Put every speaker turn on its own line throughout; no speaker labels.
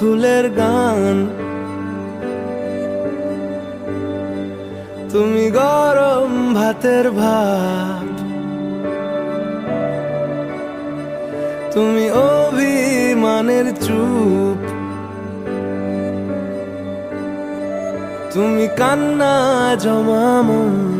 ফুলের গান। তুমি গরম ভাতের ভাত তুমি অভিমানের চুপ। তুমি কান্না জমামন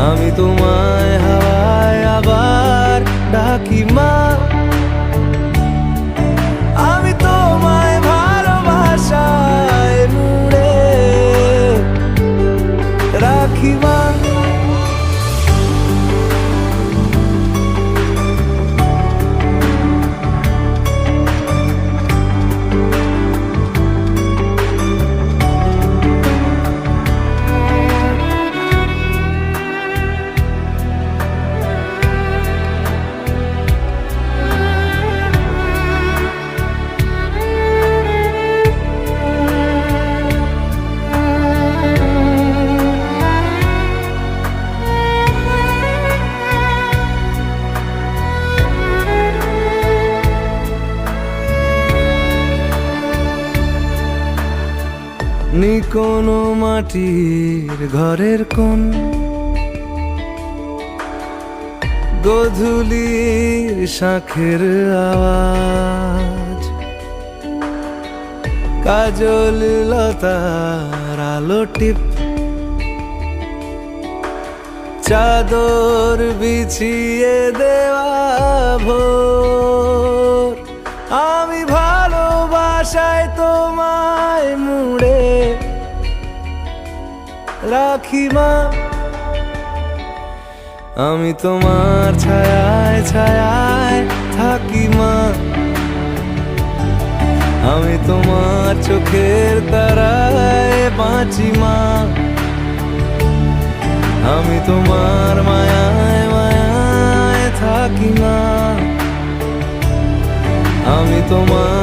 আমি তোমায় নি কোনো মাটির ঘরের কোন? গধুলির শাখের আওয়াজ। কাজল লতার আলো টিপ। চাদর বিছিয়ে দেওয়া। রাখি মা। আমি তোমার ছায়ায় ছায়ায় থাকি মা। আমি তোমার চোখের তারায় বাঁচি মা। আমি তোমার মায়ায় মায়ায় থাকি মা। আমি হাওয়ায়